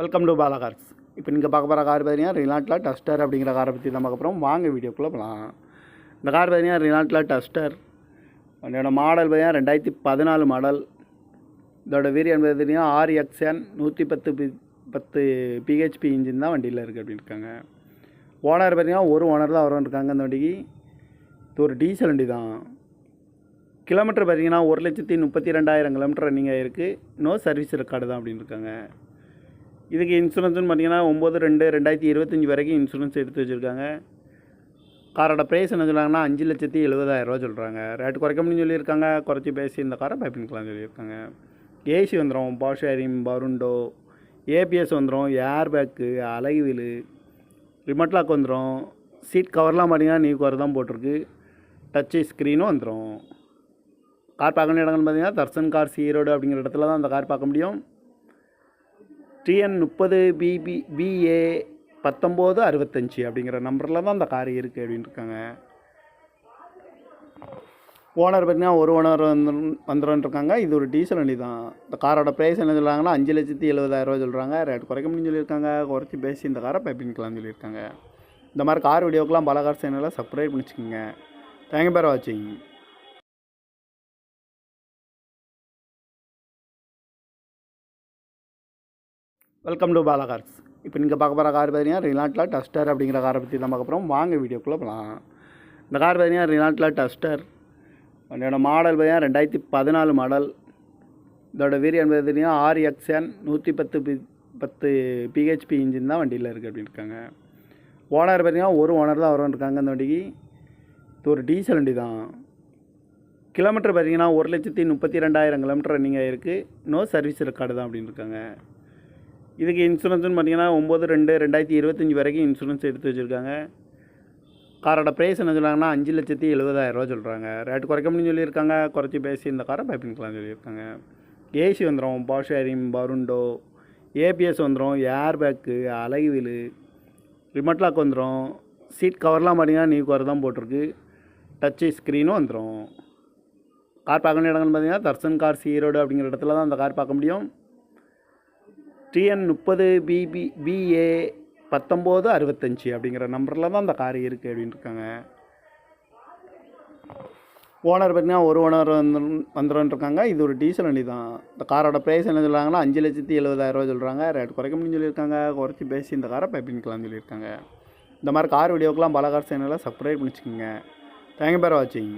Welcome to Bala cars இப்போ நீங்கள் பார்க்க போகிற கார் பார்த்தீங்கன்னா ரிலாட்டில் டஸ்டர் அப்படிங்கிற காரை பற்றி தான் பார்க்க போகிறோம் வாங்க வீடியோக்குள்ளே போகலாம் இந்த கார் பார்த்தீங்கன்னா ரிலாட்டில் டஸ்டர் என்னோடய மாடல் பார்த்தீங்கன்னா ரெண்டாயிரத்தி பதினாலு மாடல் இதோட வீரியன் பார்த்தீங்கன்னா ஆர் எக்ஸ்என் நூற்றி பத்து பி பத்து பிஹெச்பி இன்ஜின் தான் வண்டியில் இருக்குது அப்படின்னு இருக்காங்க. ஓனர் பார்த்தீங்கன்னா ஒரு ஓனர் தான் வரும் இருக்காங்க அந்த வண்டிக்கு. இது ஒரு டீசல் வண்டி தான். கிலோமீட்டர் பார்த்தீங்கன்னா ஒரு லட்சத்தி முப்பத்தி ரெண்டாயிரம் கிலோமீட்டர் நீங்கள் இருக்குது நோ சர்வீஸ் ரெக்கார்டு தான் அப்படின்னு இருக்காங்க. இதுக்கு இன்சூரன்ஸ்னு பார்த்தீங்கன்னா ஒம்பது ரெண்டு ரெண்டாயிரத்தி இருபத்தஞ்சி வரைக்கும் இன்சூரன்ஸ் எடுத்து வச்சுருக்காங்க. காரோட ப்ரைஸ் என்ன சொல்கிறாங்கன்னா அஞ்சு லட்சத்தி எழுபதாயிரரூவா சொல்கிறாங்க ரேட்டு குறைக்க முடியும்னு சொல்லியிருக்காங்க. குறைச்சி பேசி இந்த காரை பை பண்ணிக்கலாம் சொல்லியிருக்காங்க. ஏசி வந்துடும் பவர் ஷேரிங் பருண்டோ ஏபிஎஸ் வந்துடும் ஏர் பேக்கு அலகு வீலு ரிமோட் லாக் வந்துடும் சீட் கவர்லாம் பார்த்தீங்கன்னா நியூ கவர் தான் போட்டிருக்கு. டச்சு ஸ்க்ரீனும் வந்துடும் கார் பார்க்க வேண்டிய இடங்கள் பார்த்தீங்கன்னா தர்சன் கார் ஈரோடு அப்படிங்கிற இடத்துல தான் அந்த கார் பார்க்க முடியும். டிஎன் முப்பது பிபி பிஏ பத்தொம்போது அறுபத்தஞ்சி அப்படிங்கிற நம்பரில் தான் அந்த கார் இருக்குது அப்படின்னு இருக்காங்க. ஓனர் பார்த்தீங்கன்னா ஒரு ஓனர் வந்து வந்துடும் இருக்காங்க. இது ஒரு டீசல் வண்டி தான். இந்த காரோட ப்ரைஸ் என்ன சொல்கிறாங்கன்னா அஞ்சு லட்சத்தி எழுபதாயிரரூவா சொல்கிறாங்க ரேட் குறைக்க முடியும்னு சொல்லியிருக்காங்க. குறைச்சி பேசி இந்த காரை பைப்பிங்கலாம் சொல்லியிருக்காங்க. இந்த மாதிரி கார் வீடியோக்கெலாம் பல கார் சேனலில் சப்ஸ்கிரைப் பண்ணிச்சுக்கோங்க தேங்க்யூ பேர் வாட்சிங் வெல்கம் டு பாலா கார்ஸ் இப்போ நீங்கள் பார்க்க போகிற கார் பார்த்தீங்கன்னா ரிலாட்டில் டஸ்டர் அப்படிங்கிற காரை பற்றி தான் பார்க்க போகிறோம் வாங்க வீடியோக்குள்ளே போகலாம் இந்த கார் பார்த்தீங்கன்னா ரிலாட்டில் டஸ்டர் என்னோடய மாடல் பார்த்தீங்கன்னா ரெண்டாயிரத்தி பதினாலு மாடல் இதோட வீரியன் பார்த்தீங்கன்னா ஆர் எக்ஸ்என் நூற்றி பத்து பி பத்து பிஹெச்பி இன்ஜின் தான் வண்டியில் இருக்குது அப்படின்னு இருக்காங்க. ஓனர் பார்த்தீங்கன்னா ஒரு ஓனர் தான் வரும் இருக்காங்க அந்த வண்டிக்கு. இது ஒரு டீசல் வண்டி தான். கிலோமீட்டர் பார்த்தீங்கன்னா ஒரு லட்சத்தி முப்பத்தி ரெண்டாயிரம் கிலோமீட்டர் ரன்னிங் ஆகிருக்கு நோ சர்வீஸ் ரெக்கார்டு தான் அப்படின்னு இருக்காங்க. இதுக்கு இன்சூரன்ஸ்னு பார்த்தீங்கன்னா ஒம்பது ரெண்டு ரெண்டாயிரத்தி இருபத்தஞ்சி வரைக்கும் இன்சூரன்ஸ் எடுத்து வச்சுருக்காங்க. காரோட ப்ரைஸ் என்ன சொல்கிறாங்கன்னா அஞ்சு லட்சத்தி எழுபதாயிரரூவா சொல்கிறாங்க ரேட் குறைக்க முடியும் சொல்லியிருக்காங்க. குறைச்சி பேசி இந்த காரை பைப்பிங்கலாம் சொல்லியிருக்காங்க. ஏசி வந்துடும் பவர் ஷேரிங் பருண்டோ ஏபிஎஸ் வந்துடும் ஏர் பேக்கு அலகு ரிமோட் லாக் வந்துடும் சீட் கவர்லாம் பார்த்தீங்கன்னா நியூ கவர் தான் போட்டிருக்கு. டச்சு ஸ்க்ரீனும் வந்துடும் கார் பார்க்க வேண்டிய இடங்கள் பார்த்தீங்கன்னா தர்சன் கார் ஈரோடு அப்படிங்கிற இடத்துல தான் அந்த கார் பார்க்க முடியும். டிஎன் முப்பது பிபி பிஏ பத்தொம்போது அறுபத்தஞ்சி அப்படிங்கிற நம்பரில் தான் அந்த கார் இருக்குது அப்படின்னு இருக்காங்க. ஓனர் பார்த்தீங்கன்னா ஒரு ஓனர் வந்து வந்துடும் இருக்காங்க. இது ஒரு டீசல் வண்டி தான். இந்த காரோட ப்ரைஸ் என்ன சொல்கிறாங்கன்னா அஞ்சு லட்சத்தி எழுபதாயிரரூவா சொல்கிறாங்க ரேட் குறைக்க முடியும்னு சொல்லியிருக்காங்க. குறைச்சி பேசி இந்த காரை பைப்பிங்கலாம்னு சொல்லியிருக்காங்க. இந்த மாதிரி கார் வீடியோக்கெலாம் பல கார் சேனலாக சப்ஸ்கிரைப் பண்ணிச்சுக்கோங்க. தேங்க்யூ பேர் வாட்சிங்